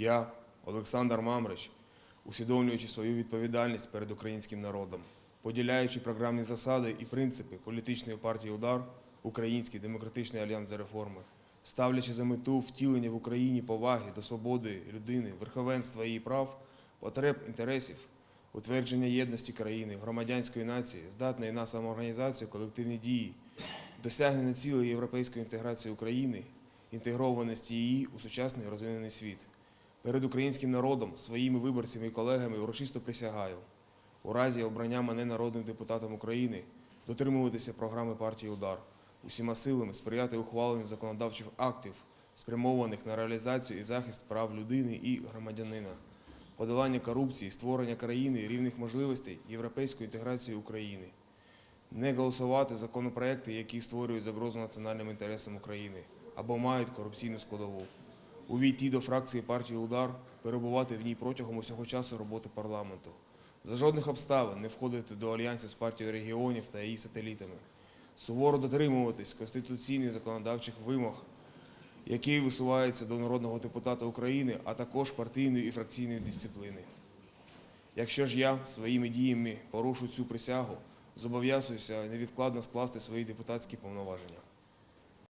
Я, Олександр Мамрич, усвідомлюючи свою відповідальність перед українським народом, поділяючи програмні засади і принципи політичної партії Удар, Український демократичний альянс за реформи, ставлячи за мету втілення в Україні поваги до свободи людини, верховенства її прав, потреб інтересів, утвердження єдності країни, громадянської нації, здатної на самоорганізацію, колективні дії, досягнення цілей європейської інтеграції України, інтегрованості її у сучасний розвинений світ. Перед українським народом, своїми виборцями і колегами урочисто присягаю у разі обрання мене народним депутатом України дотримуватися програми партії Удар, усіма силами сприяти ухваленню законодавчих актів, спрямованих на реалізацію і захист прав людини і громадянина, подолання корупції, створення країни рівних можливостей європейської інтеграції України, не голосувати законопроекти, які створюють загрозу національним інтересам України або мають корупційну складову увійти до фракції партії Удар, перебувати в ній протягом усього часу роботи парламенту. За жодних обставин не входити до альянсів з партією регіонів та її сателітами. Суворо дотримуватись конституційних законодавчих вимог, які висуваються до народного депутата України, а також партійної і фракційної дисципліни. Якщо ж я своїми діями порушу цю присягу, зобов'язуюся невідкладно скласти свої депутатські повноваження.